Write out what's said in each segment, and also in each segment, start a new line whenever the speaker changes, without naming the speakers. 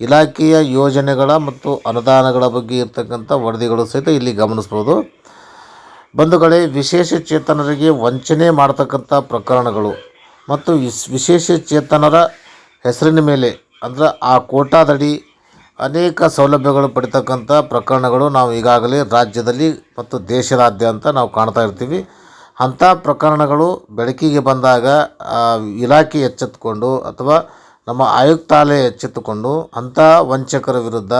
ಇಲಾಖೆಯ ಯೋಜನೆಗಳ ಮತ್ತು ಅನುದಾನಗಳ ಬಗ್ಗೆ ಇರತಕ್ಕಂಥ ವರದಿಗಳು ಸಹಿತ ಇಲ್ಲಿ ಗಮನಿಸ್ಬೋದು. ಬಂಧುಗಳೇ ವಿಶೇಷ ಚೇತನರಿಗೆ ವಂಚನೆ ಮಾಡ್ತಕ್ಕಂಥ ಪ್ರಕರಣಗಳು ಮತ್ತು ವಿಶೇಷ ಚೇತನರ ಹೆಸರಿನ ಮೇಲೆ ಅಂದರೆ ಆ ಕೋಟಾದಡಿ ಅನೇಕ ಸೌಲಭ್ಯಗಳು ಪಡಿತಕ್ಕಂಥ ಪ್ರಕರಣಗಳು ನಾವು ಈಗಾಗಲೇ ರಾಜ್ಯದಲ್ಲಿ ಮತ್ತು ದೇಶದಾದ್ಯಂತ ನಾವು ಕಾಣ್ತಾ ಇರ್ತೀವಿ. ಅಂಥ ಪ್ರಕರಣಗಳು ಬೆಳಕಿಗೆ ಬಂದಾಗ ಇಲಾಖೆ ಎಚ್ಚೆತ್ಕೊಂಡು ಅಥವಾ ನಮ್ಮ ಆಯುಕ್ತಾಲಯ ಎಚ್ಚೆತ್ತುಕೊಂಡು ಅಂಥ ವಂಚಕರ ವಿರುದ್ಧ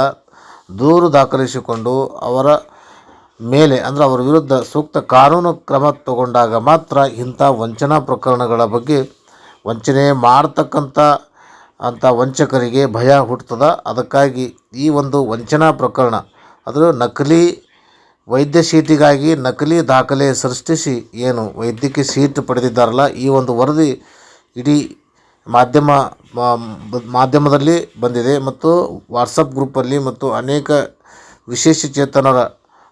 ದೂರು ದಾಖಲಿಸಿಕೊಂಡು ಅವರ ಮೇಲೆ, ಅಂದರೆ ಅವರ ವಿರುದ್ಧ ಸೂಕ್ತ ಕಾನೂನು ಕ್ರಮ ತಗೊಂಡಾಗ ಮಾತ್ರ ಇಂಥ ವಂಚನಾ ಪ್ರಕರಣಗಳ ಬಗ್ಗೆ ವಂಚನೆ ಮಾಡ್ತಕ್ಕಂಥ ಅಂಥ ವಂಚಕರಿಗೆ ಭಯ ಹುಟ್ಟುತ್ತದೆ. ಅದಕ್ಕಾಗಿ ಈ ಒಂದು ವಂಚನಾ ಪ್ರಕರಣ ಅದು ನಕಲಿ ವೈದ್ಯ ಸೀಟಿಗಾಗಿ ನಕಲಿ ದಾಖಲೆ ಸೃಷ್ಟಿಸಿ ಏನು ವೈದ್ಯಕೀಯ ಸೀಟ್ ಪಡೆದಿದ್ದಾರಲ್ಲ, ಈ ಒಂದು ವರದಿ ಇಡೀ ಮಾಧ್ಯಮ ಮಾಧ್ಯಮದಲ್ಲಿ ಬಂದಿದೆ ಮತ್ತು ವಾಟ್ಸಪ್ ಗ್ರೂಪಲ್ಲಿ ಮತ್ತು ಅನೇಕ ವಿಶೇಷ ಚೇತನರ,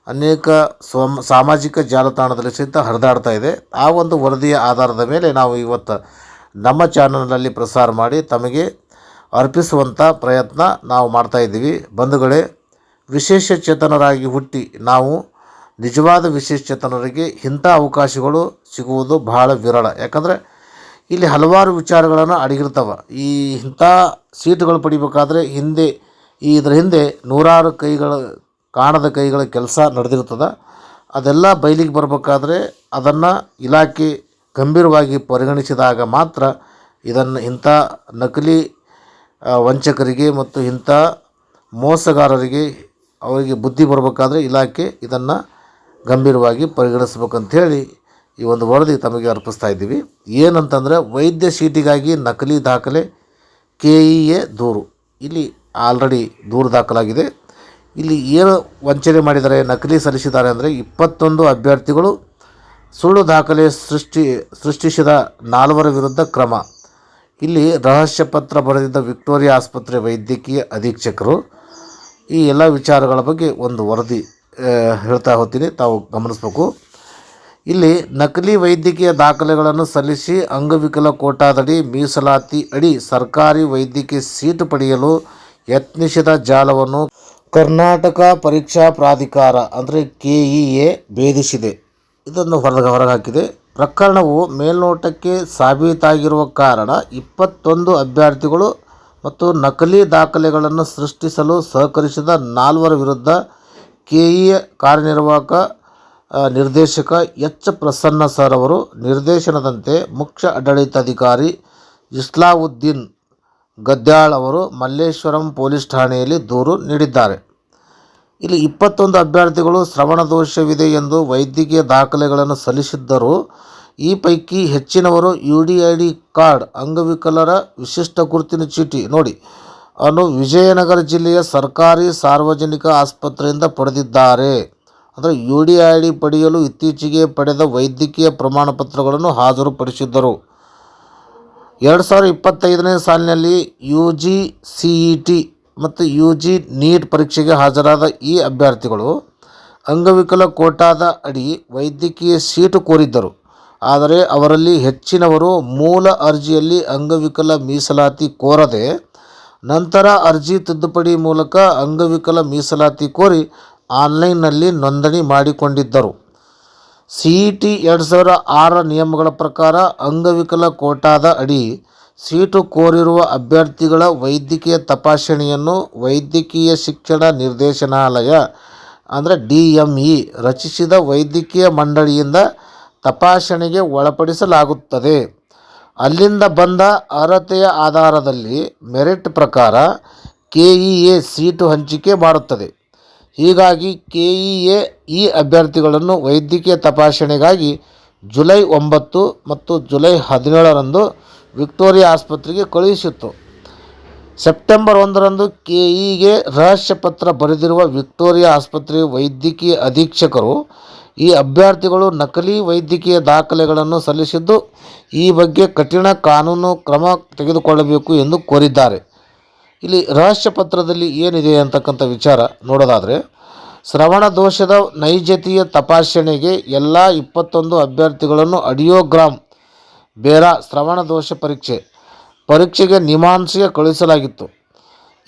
ಅನೇಕ ಸೋಮ, ಸಾಮಾಜಿಕ ಜಾಲತಾಣದಲ್ಲಿ ಸಹಿತ ಹರಿದಾಡ್ತಾ ಇದೆ. ಆ ಒಂದು ವರದಿಯ ಆಧಾರದ ಮೇಲೆ ನಾವು ಇವತ್ತು ನಮ್ಮ ಚಾನಲ್ನಲ್ಲಿ ಪ್ರಸಾರ ಮಾಡಿ ತಮಗೆ ಅರ್ಪಿಸುವಂಥ ಪ್ರಯತ್ನ ನಾವು ಮಾಡ್ತಾಯಿದ್ದೀವಿ ಬಂಧುಗಳೇ, ವಿಶೇಷ ಚೇತನರಾಗಿ ಹುಟ್ಟಿ ನಾವು ನಿಜವಾದ ವಿಶೇಷ ಚೇತನರಿಗೆ ಇಂಥ ಅವಕಾಶಗಳು ಸಿಗುವುದು ಬಹಳ ವಿರಳ. ಯಾಕಂದರೆ ಇಲ್ಲಿ ಹಲವಾರು ವಿಚಾರಗಳನ್ನು ಅಡಗಿರ್ತವೆ. ಈ ಇಂಥ ಸೀಟುಗಳು ಪಡಿಬೇಕಾದ್ರೆ ಹಿಂದೆ, ಈ ಇದರ ಹಿಂದೆ ನೂರಾರು ಕೈಗಳ, ಕಾಣದ ಕೈಗಳ ಕೆಲಸ ನಡೆದಿರ್ತದೆ. ಅದೆಲ್ಲ ಬಯಲಿಗೆ ಬರಬೇಕಾದ್ರೆ ಅದನ್ನು ಇಲಾಖೆ ಗಂಭೀರವಾಗಿ ಪರಿಗಣಿಸಿದಾಗ ಮಾತ್ರ ಇದನ್ನು ಇಂಥ ನಕಲಿ ವಂಚಕರಿಗೆ ಮತ್ತು ಇಂಥ ಮೋಸಗಾರರಿಗೆ ಅವರಿಗೆ ಬುದ್ಧಿ ಬರಬೇಕಾದ್ರೆ ಇಲಾಖೆ ಇದನ್ನು ಗಂಭೀರವಾಗಿ ಪರಿಗಣಿಸ್ಬೇಕಂಥೇಳಿ ಈ ಒಂದು ವರದಿ ತಮಗೆ ಅರ್ಪಿಸ್ತಾ ಇದ್ದೀವಿ. ಏನಂತಂದರೆ ವೈದ್ಯ ಸೀಟಿಗಾಗಿ ನಕಲಿ ದಾಖಲೆ, ಕೆ ಇ ಎ ದೂರು. ಇಲ್ಲಿ ಆಲ್ರೆಡಿ ದೂರು ದಾಖಲಾಗಿದೆ. ಇಲ್ಲಿ ಏನು ವಂಚನೆ ಮಾಡಿದ್ದಾರೆ ನಕಲಿ ಸಲ್ಲಿಸಿದ್ದಾರೆ ಅಂದರೆ ಇಪ್ಪತ್ತೊಂದು ಅಭ್ಯರ್ಥಿಗಳು ಸುಳ್ಳು ದಾಖಲೆ ಸೃಷ್ಟಿ, ಸೃಷ್ಟಿಸಿದ ನಾಲ್ವರ ವಿರುದ್ಧ ಕ್ರಮ. ಇಲ್ಲಿ ರಹಸ್ಯ ಪತ್ರ ಬರೆದಿದ್ದ ವಿಕ್ಟೋರಿಯಾ ಆಸ್ಪತ್ರೆ ವೈದ್ಯಕೀಯ ಅಧೀಕ್ಷಕರು ಈ ಎಲ್ಲ ವಿಚಾರಗಳ ಬಗ್ಗೆ ಒಂದು ವರದಿ ಹೇಳ್ತಾ ಹೋಗ್ತೀನಿ. ತಾವು ಗಮನಿಸಬೇಕು. ಇಲ್ಲಿ ನಕಲಿ ವೈದ್ಯಕೀಯ ದಾಖಲೆಗಳನ್ನು ಸಲ್ಲಿಸಿ ಅಂಗವಿಕಲ ಕೋಟಾದಡಿ ಮೀಸಲಾತಿ ಅಡಿ ಸರ್ಕಾರಿ ವೈದ್ಯಕೀಯ ಸೀಟು ಪಡೆಯಲು ಯತ್ನಿಸಿದ ಜಾಲವನ್ನು ಕರ್ನಾಟಕ ಪರೀಕ್ಷಾ ಪ್ರಾಧಿಕಾರ, ಅಂದರೆ ಕೆ ಇ ಎ, ಭೇದಿಸಿದೆ. ಇದನ್ನು ಹೊರಗೆ ಹೊರಗಾಕಿದೆ ಪ್ರಕರಣವು ಮೇಲ್ನೋಟಕ್ಕೆ ಸಾಬೀತಾಗಿರುವ ಕಾರಣ ಇಪ್ಪತ್ತೊಂದು ಅಭ್ಯರ್ಥಿಗಳು ಮತ್ತು ನಕಲಿ ದಾಖಲೆಗಳನ್ನು ಸೃಷ್ಟಿಸಲು ಸಹಕರಿಸಿದ ನಾಲ್ವರ ವಿರುದ್ಧ ಕೆಇಎ ಕಾರ್ಯನಿರ್ವಾಹಕ ನಿರ್ದೇಶಕ ಎಚ್. ಪ್ರಸನ್ನ ಸರ್ ಅವರು, ನಿರ್ದೇಶನದಂತೆ ಮುಖ್ಯ ಆಡಳಿತಾಧಿಕಾರಿ ಇಸ್ಲಾವುದ್ದೀನ್ ಗದ್ಯಾಳ್ ಅವರು ಮಲ್ಲೇಶ್ವರಂ ಪೊಲೀಸ್ ಠಾಣೆಯಲ್ಲಿ ದೂರು ನೀಡಿದ್ದಾರೆ. ಇಲ್ಲಿ ಇಪ್ಪತ್ತೊಂದು ಅಭ್ಯರ್ಥಿಗಳು ಶ್ರವಣ ದೋಷವಿದೆ ಎಂದು ವೈದ್ಯಕೀಯ ದಾಖಲೆಗಳನ್ನು ಸಲ್ಲಿಸಿದ್ದರು, ಈ ಪೈಕಿ ಹೆಚ್ಚಿನವರು U D I D card, ಅಂಗವಿಕಲರ ವಿಶಿಷ್ಟ ಗುರುತಿನ ಚೀಟಿ ನೋಡಿ ಅನ್ನು ವಿಜಯನಗರ ಜಿಲ್ಲೆಯ ಸರ್ಕಾರಿ ಸಾರ್ವಜನಿಕ ಆಸ್ಪತ್ರೆಯಿಂದ ಪಡೆದಿದ್ದಾರೆ. ಅಂದರೆ ಯು ಡಿ ಐ ಡಿ ಪಡೆಯಲು ಇತ್ತೀಚೆಗೆ ಪಡೆದ ವೈದ್ಯಕೀಯ ಪ್ರಮಾಣ ಪತ್ರಗಳನ್ನು ಹಾಜರುಪಡಿಸಿದ್ದರು. ಎರಡು ಸಾವಿರದ ಇಪ್ಪತ್ತೈದನೇ ಸಾಲಿನಲ್ಲಿ U G C E T ಮತ್ತು ಯು ಜಿ ನೀಟ್ ಪರೀಕ್ಷೆಗೆ ಹಾಜರಾದ ಈ ಅಭ್ಯರ್ಥಿಗಳು ಅಂಗವಿಕಲ ಕೋಟಾದ ಅಡಿ ವೈದ್ಯಕೀಯ ಸೀಟು ಕೋರಿದ್ದರು. ಆದರೆ ಅವರಲ್ಲಿ ಹೆಚ್ಚಿನವರು ಮೂಲ ಅರ್ಜಿಯಲ್ಲಿ ಅಂಗವಿಕಲ ಮೀಸಲಾತಿ ಕೋರದೆ ನಂತರ ಅರ್ಜಿ ತಿದ್ದುಪಡಿ ಮೂಲಕ ಅಂಗವಿಕಲ ಮೀಸಲಾತಿ ಕೋರಿ ಆನ್ಲೈನ್ನಲ್ಲಿ ನೋಂದಣಿ ಮಾಡಿಕೊಂಡಿದ್ದರು. ಸಿ ಇ ಟಿ ಎರಡು ಸಾವಿರ ಆರರ ನಿಯಮಗಳ ಪ್ರಕಾರ ಅಂಗವಿಕಲ ಕೋಟಾದ ಅಡಿ ಸೀಟು ಕೋರಿರುವ ಅಭ್ಯರ್ಥಿಗಳ ವೈದ್ಯಕೀಯ ತಪಾಸಣೆಯನ್ನು ವೈದ್ಯಕೀಯ ಶಿಕ್ಷಣ ನಿರ್ದೇಶನಾಲಯ, ಅಂದರೆ ಡಿ ಎಂ ಇ, ರಚಿಸಿದ ವೈದ್ಯಕೀಯ ಮಂಡಳಿಯಿಂದ ತಪಾಸಣೆಗೆ ಒಳಪಡಿಸಲಾಗುತ್ತದೆ. ಅಲ್ಲಿಂದ ಬಂದ ಅರ್ಹತೆಯ ಆಧಾರದಲ್ಲಿ ಮೆರಿಟ್ ಪ್ರಕಾರ ಕೆ ಇ ಎ ಸೀಟು ಹಂಚಿಕೆ ಮಾಡುತ್ತದೆ. ಹೀಗಾಗಿ ಕೆಇಎ ಈ ಅಭ್ಯರ್ಥಿಗಳನ್ನು ವೈದ್ಯಕೀಯ ತಪಾಸಣೆಗಾಗಿ ಜುಲೈ ಒಂಬತ್ತು ಮತ್ತು ಜುಲೈ ಹದಿನೇಳರಂದು ವಿಕ್ಟೋರಿಯಾ ಆಸ್ಪತ್ರೆಗೆ ಕಳುಹಿಸಿತ್ತು. ಸೆಪ್ಟೆಂಬರ್ ಒಂದರಂದು ಕೆಇಗೆ ರಹಸ್ಯ ಪತ್ರ ಬರೆದಿರುವ ವಿಕ್ಟೋರಿಯಾ ಆಸ್ಪತ್ರೆಯ ವೈದ್ಯಕೀಯ ಅಧೀಕ್ಷಕರು ಈ ಅಭ್ಯರ್ಥಿಗಳು ನಕಲಿ ವೈದ್ಯಕೀಯ ದಾಖಲೆಗಳನ್ನು ಸಲ್ಲಿಸಿದ್ದು ಈ ಬಗ್ಗೆ ಕಠಿಣ ಕಾನೂನು ಕ್ರಮ ತೆಗೆದುಕೊಳ್ಳಬೇಕು ಎಂದು ಕೋರಿದ್ದಾರೆ. ಇಲ್ಲಿ ರಹಸ್ಯ ಪತ್ರದಲ್ಲಿ ಏನಿದೆ ಅಂತಕ್ಕಂಥ ವಿಚಾರ ನೋಡೋದಾದರೆ, ಶ್ರವಣ ದೋಷದ ನೈಜತೆಯ ತಪಾಸಣೆಗೆ ಎಲ್ಲ ಇಪ್ಪತ್ತೊಂದು ಅಭ್ಯರ್ಥಿಗಳನ್ನು ಅಡಿಯೋಗ್ರಾಮ್ ಬೇರಾ ಶ್ರವಣ ದೋಷ ಪರೀಕ್ಷೆ, ಪರೀಕ್ಷೆಗೆ ನಿಮಾಂಸೆಗೆ ಕಳುಹಿಸಲಾಗಿತ್ತು.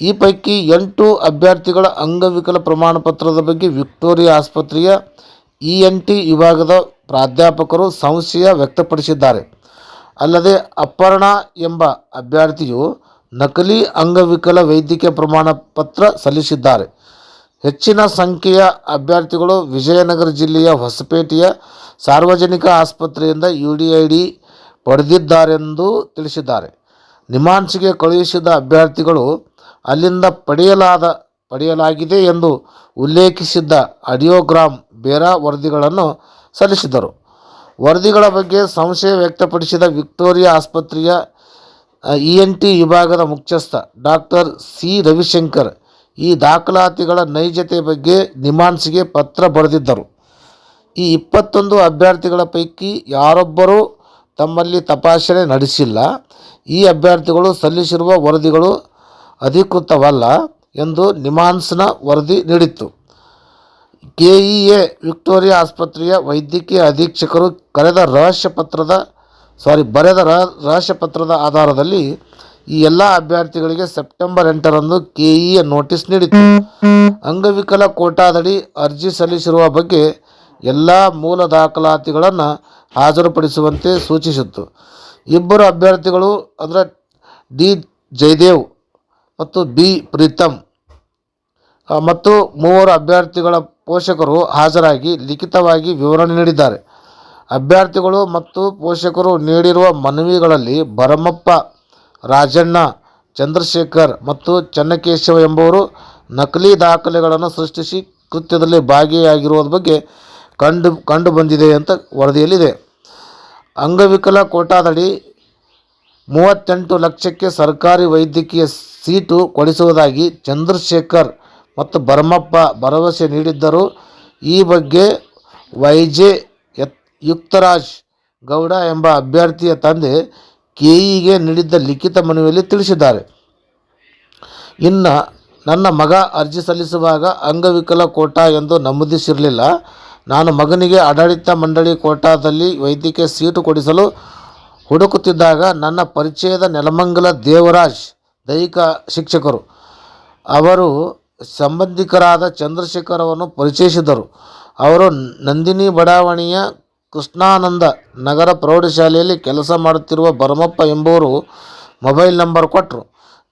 ಈ ಪೈಕಿ ಎಂಟು ಅಭ್ಯರ್ಥಿಗಳ ಅಂಗವಿಕಲ ಪ್ರಮಾಣಪತ್ರದ ಬಗ್ಗೆ ವಿಕ್ಟೋರಿಯಾ ಆಸ್ಪತ್ರೆಯ ಇ ಎನ್ ಟಿ ವಿಭಾಗದ ಪ್ರಾಧ್ಯಾಪಕರು ಸಂಶಯ ವ್ಯಕ್ತಪಡಿಸಿದ್ದಾರೆ. ಅಲ್ಲದೆ ಅಪರ್ಣ ಎಂಬ ಅಭ್ಯರ್ಥಿಯು ನಕಲಿ ಅಂಗವಿಕಲ ವೈದ್ಯಕೀಯ ಪ್ರಮಾಣ ಪತ್ರ ಸಲ್ಲಿಸಿದ್ದಾರೆ. ಹೆಚ್ಚಿನ ಸಂಖ್ಯೆಯ ಅಭ್ಯರ್ಥಿಗಳು ವಿಜಯನಗರ ಜಿಲ್ಲೆಯ ಹೊಸಪೇಟೆಯ ಸಾರ್ವಜನಿಕ ಆಸ್ಪತ್ರೆಯಿಂದ ಯು ಡಿ ಐ ಡಿ ಪಡೆದಿದ್ದಾರೆಂದು ತಿಳಿಸಿದ್ದಾರೆ. ನಿಮಾನ್ಸ್ಗೆ ಕಳುಹಿಸಿದ ಅಭ್ಯರ್ಥಿಗಳು ಅಲ್ಲಿಂದ ಪಡೆಯಲಾದ, ಪಡೆಯಲಾಗಿದೆ ಎಂದು ಉಲ್ಲೇಖಿಸಿದ್ದ ಆಡಿಯೋಗ್ರಾಮ್ ಬೇರಾ ವರದಿಗಳನ್ನು ಸಲ್ಲಿಸಿದರು ವರದಿಗಳ ಬಗ್ಗೆ ಸಂಶಯ ವ್ಯಕ್ತಪಡಿಸಿದ ವಿಕ್ಟೋರಿಯಾ ಆಸ್ಪತ್ರೆಯ ಇ ಎನ್ ಟಿ ವಿಭಾಗದ ಮುಖ್ಯಸ್ಥ ಡಾಕ್ಟರ್ ಸಿ ರವಿಶಂಕರ್ ಈ ದಾಖಲಾತಿಗಳ ನೈಜತೆ ಬಗ್ಗೆ ನಿಮಾನ್ಸ್ಗೆ ಪತ್ರ ಬರೆದಿದ್ದರು. ಈ ಇಪ್ಪತ್ತೊಂದು ಅಭ್ಯರ್ಥಿಗಳ ಪೈಕಿ ಯಾರೊಬ್ಬರೂ ತಮ್ಮಲ್ಲಿ ತಪಾಸಣೆ ನಡೆಸಿಲ್ಲ, ಈ ಅಭ್ಯರ್ಥಿಗಳು ಸಲ್ಲಿಸಿರುವ ವರದಿಗಳು ಅಧಿಕೃತವಲ್ಲ ಎಂದು ನಿಮಾನ್ಸ್ನ ವರದಿ ನೀಡಿತ್ತು. ಕೆಇಎ ವಿಕ್ಟೋರಿಯಾ ಆಸ್ಪತ್ರೆಯ ವೈದ್ಯಕೀಯ ಅಧೀಕ್ಷಕರು ಕರೆದ ರಹಸ್ಯ ಪತ್ರದ ಸಾರಿ, ಬರೆದ ರಹ- ರಹಸ್ಯ ಪತ್ರದ ಆಧಾರದಲ್ಲಿ ಈ ಎಲ್ಲ ಅಭ್ಯರ್ಥಿಗಳಿಗೆ ಸೆಪ್ಟೆಂಬರ್ ಎಂಟರಂದು ಕೆಇಎ ನೋಟಿಸ್ ನೀಡಿತು ಅಂಗವಿಕಲ ಕೋಟಾದಡಿ ಅರ್ಜಿ ಸಲ್ಲಿಸಿರುವ ಬಗ್ಗೆ ಎಲ್ಲ ಮೂಲ ದಾಖಲಾತಿಗಳನ್ನು ಹಾಜರುಪಡಿಸುವಂತೆ ಸೂಚಿಸಿತ್ತು. ಇಬ್ಬರು ಅಭ್ಯರ್ಥಿಗಳು ಅಂದರೆ ಡಿ ಜಯದೇವ್ ಮತ್ತು ಬಿ ಪ್ರೀತಮ್. ಮತ್ತು ಮೂವರು ಅಭ್ಯರ್ಥಿಗಳ ಪೋಷಕರು ಹಾಜರಾಗಿ ಲಿಖಿತವಾಗಿ ವಿವರಣೆ ನೀಡಿದ್ದಾರೆ. ಅಭ್ಯರ್ಥಿಗಳು ಮತ್ತು ಪೋಷಕರು ನೀಡಿರುವ ಮನವಿಗಳಲ್ಲಿ ಭರಮಪ್ಪ, ರಾಜಣ್ಣ, ಚಂದ್ರಶೇಖರ್ ಮತ್ತು ಚನ್ನಕೇಶವ ಎಂಬುವರು ನಕಲಿ ದಾಖಲೆಗಳನ್ನು ಸೃಷ್ಟಿಸಿ ಕೃತ್ಯದಲ್ಲಿ ಭಾಗಿಯಾಗಿರುವುದ ಬಗ್ಗೆ ಕಂಡು, ಕಂಡುಬಂದಿದೆ ಅಂತ ವರದಿಯಲ್ಲಿದೆ. ಅಂಗವಿಕಲ ಕೋಟಾದಡಿ ಮೂವತ್ತೆಂಟು ಲಕ್ಷಕ್ಕೆ ಸರ್ಕಾರಿ ವೈದ್ಯಕೀಯ ಸೀಟು ಕೊಡಿಸುವುದಾಗಿ ಚಂದ್ರಶೇಖರ್ ಮತ್ತು ಭರಮಪ್ಪ ಭರವಸೆ ನೀಡಿದ್ದರು ಈ ಬಗ್ಗೆ ವೈಜೆ ಯುಕ್ತರಾಜ್ ಗೌಡ ಎಂಬ ಅಭ್ಯರ್ಥಿಯ ತಂದೆ ಕೆಇಗೆ ನೀಡಿದ್ದ ಲಿಖಿತ ಮನವಿಯಲ್ಲಿ ತಿಳಿಸಿದ್ದಾರೆ. ಇನ್ನು ನನ್ನ ಮಗ ಅರ್ಜಿ ಸಲ್ಲಿಸುವಾಗ ಅಂಗವಿಕಲ ಕೋಟಾ ಎಂದು ನಮೂದಿಸಿರಲಿಲ್ಲ. ನಾನು ಮಗನಿಗೆ ಆಡಳಿತ ಮಂಡಳಿ ಕೋಟಾದಲ್ಲಿ ವೈದ್ಯಕೀಯ ಸೀಟು ಕೊಡಿಸಲು ಹುಡುಕುತ್ತಿದ್ದಾಗ ನನ್ನ ಪರಿಚಯದ ನೆಲಮಂಗಲ ದೇವರಾಜ್ ದೈಹಿಕ ಶಿಕ್ಷಕರು. ಅವರು ಸಂಬಂಧಿಕರಾದ ಚಂದ್ರಶೇಖರವನ್ನು ಪರಿಚಯಿಸಿದರು. ಅವರು ನಂದಿನಿ ಬಡಾವಣೆಯ ಕೃಷ್ಣಾನಂದ ನಗರ ಪ್ರೌಢಶಾಲೆಯಲ್ಲಿ ಕೆಲಸ ಮಾಡುತ್ತಿರುವ ಭರಮಪ್ಪ ಎಂಬುವರು ಮೊಬೈಲ್ ನಂಬರ್ ಕೊಟ್ಟರು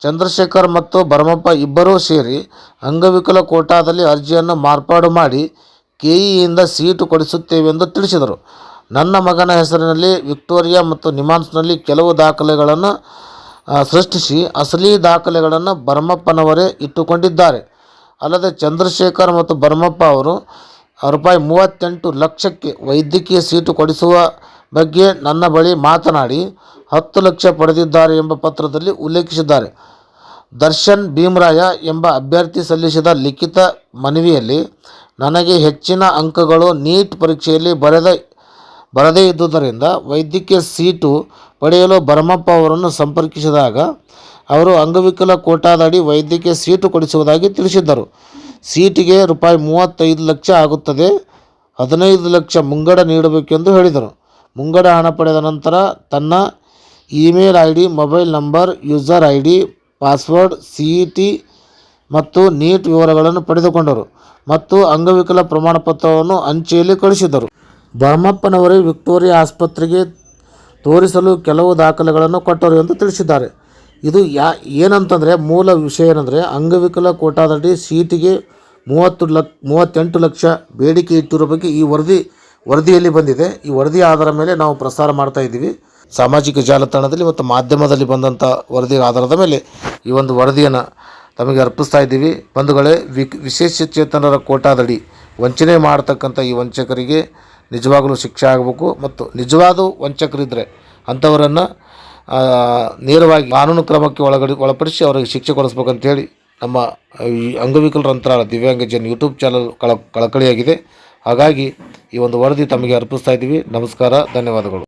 ಚಂದ್ರಶೇಖರ್ ಮತ್ತು ಭರಮಪ್ಪ ಇಬ್ಬರೂ ಸೇರಿ ಅಂಗವಿಕಲ ಕೋಟಾದಲ್ಲಿ ಅರ್ಜಿಯನ್ನು ಮಾರ್ಪಾಡು ಮಾಡಿ ಕೆಇಯಿಂದ ಸೀಟು ಕೊಡಿಸುತ್ತೇವೆಂದು ತಿಳಿಸಿದರು. ನನ್ನ ಮಗನ ಹೆಸರಿನಲ್ಲಿ ವಿಕ್ಟೋರಿಯಾ ಮತ್ತು ನಿಮಾನ್ಸ್ನಲ್ಲಿ ಕೆಲವು ದಾಖಲೆಗಳನ್ನು ಸೃಷ್ಟಿಸಿ ಅಸಲಿ ದಾಖಲೆಗಳನ್ನು ಭರಮಪ್ಪನವರೇ ಇಟ್ಟುಕೊಂಡಿದ್ದಾರೆ. ಅಲ್ಲದೆ ಚಂದ್ರಶೇಖರ್ ಮತ್ತು ಭರಮಪ್ಪ ಅವರು ರೂಪಾಯಿ ಮೂವತ್ತೆಂಟು ಲಕ್ಷಕ್ಕೆ ವೈದ್ಯಕೀಯ ಸೀಟು ಕೊಡಿಸುವ ಬಗ್ಗೆ ನನ್ನ ಬಳಿ ಮಾತನಾಡಿ ಹತ್ತು ಲಕ್ಷ ಪಡೆದಿದ್ದಾರೆ ಎಂಬ ಪತ್ರದಲ್ಲಿ ಉಲ್ಲೇಖಿಸಿದ್ದಾರೆ. ದರ್ಶನ್ ಭೀಮರಾಯ ಎಂಬ ಅಭ್ಯರ್ಥಿ ಸಲ್ಲಿಸಿದ ಲಿಖಿತ ಮನವಿಯಲ್ಲಿ ನನಗೆ ಹೆಚ್ಚಿನ ಅಂಕಗಳು ನೀಟ್ ಪರೀಕ್ಷೆಯಲ್ಲಿ ಬರೆದ, ಬರದೇ ಇದ್ದುದರಿಂದ ವೈದ್ಯಕೀಯ ಸೀಟು ಪಡೆಯಲು ಭರಮಪ್ಪ ಅವರನ್ನು ಸಂಪರ್ಕಿಸಿದಾಗ ಅವರು ಅಂಗವಿಕಲ ಕೋಟಾದಡಿ ವೈದ್ಯಕೀಯ ಸೀಟು ಕೊಡಿಸುವುದಾಗಿ ತಿಳಿಸಿದ್ದರು. ಸೀಟಿಗೆ ರೂಪಾಯಿ ಮೂವತ್ತೈದು ಲಕ್ಷ ಆಗುತ್ತದೆ. ಹದಿನೈದು ಲಕ್ಷ ಮುಂಗಡ ನೀಡಬೇಕೆಂದು ಹೇಳಿದರು. ಮುಂಗಡ ಹಣ ಪಡೆದ ನಂತರ ತನ್ನ email I D mobile number, user I D password C E T ಮತ್ತು ನೀಟ್ ವಿವರಗಳನ್ನು ಪಡೆದುಕೊಂಡರು ಮತ್ತು ಅಂಗವಿಕಲ ಪ್ರಮಾಣಪತ್ರವನ್ನು ಅಂಚೆಯಲ್ಲಿ ಕಳಿಸಿದರು ಭರಮಪ್ಪನವರೇ ವಿಕ್ಟೋರಿಯಾ ಆಸ್ಪತ್ರೆಗೆ ತೋರಿಸಲು ಕೆಲವು ದಾಖಲೆಗಳನ್ನು ಕೊಟ್ಟರು ಎಂದು ತಿಳಿಸಿದ್ದಾರೆ. ಇದು ಯಾ ಏನಂತಂದರೆ ಮೂಲ ವಿಷಯ ಏನಂದರೆ ಅಂಗವಿಕಲ ಕೋಟಾದಡಿ ಸೀಟಿಗೆ ಮೂವತ್ತು ಲಕ್, ಮೂವತ್ತೆಂಟು ಲಕ್ಷ ಬೇಡಿಕೆ ಇಟ್ಟಿರೋ ಬಗ್ಗೆ ಈ ವರದಿ, ವರದಿಯಲ್ಲಿ ಬಂದಿದೆ. ಈ ವರದಿ ಆಧಾರದ ಮೇಲೆ ನಾವು ಪ್ರಸಾರ ಮಾಡ್ತಾ ಇದ್ದೀವಿ. ಸಾಮಾಜಿಕ ಜಾಲತಾಣದಲ್ಲಿ ಮತ್ತು ಮಾಧ್ಯಮದಲ್ಲಿ ಬಂದಂಥ ವರದಿ ಆಧಾರದ ಮೇಲೆ ಈ ಒಂದು ವರದಿಯನ್ನು ತಮಗೆ ಅರ್ಪಿಸ್ತಾ ಇದ್ದೀವಿ. ಬಂಧುಗಳೇ ವಿಕ್ ವಿಶೇಷ ಚೇತನರ ಕೋಟಾದಡಿ ವಂಚನೆ ಮಾಡತಕ್ಕಂಥ ಈ ವಂಚಕರಿಗೆ ನಿಜವಾಗಲೂ ಶಿಕ್ಷೆ ಆಗಬೇಕು ಮತ್ತು ನಿಜವಾದ ವಂಚಕರಿದ್ದರೆ ಅಂಥವರನ್ನು ನೇರವಾಗಿ ಕಾನೂನು ಕ್ರಮಕ್ಕೆ ಒಳಗಡೆ ಒಳಪಡಿಸಿ ಅವರಿಗೆ ಶಿಕ್ಷೆ ಕೊಡಿಸ್ಬೇಕಂತೇಳಿ ನಮ್ಮ ಅಂಗವಿಕಲರ ಜನ ದಿವ್ಯಾಂಗಜನ್ ಯೂಟ್ಯೂಬ್ ಚಾನಲ್ ಕಳ, ಕಳಕಳಿಯಾಗಿದೆ. ಹಾಗಾಗಿ ಈ ಒಂದು ವರದಿ ತಮಗೆ ಅರ್ಪಿಸ್ತಾ ಇದ್ದೀವಿ. ನಮಸ್ಕಾರ, ಧನ್ಯವಾದಗಳು.